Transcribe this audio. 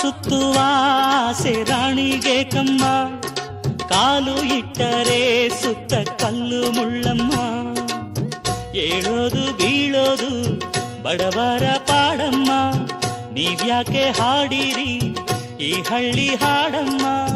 ಸುತ್ತುವ ಸೆರಾಣಿಗೆ ಕಮ್ಮ. ಕಾಲು ಇಟ್ಟರೆ ಸುತ್ತ ಕಲ್ಲು ಮುಳ್ಳಮ್ಮ. ಏಳೋದು ಬೀಳೋದು ಬಡವರ ಪಾಡಮ್ಮ. ನೀವ್ಯಾಕೆ ಹಾಡಿರಿ ಈ ಹಳ್ಳಿ ಹಾಡಮ್ಮ.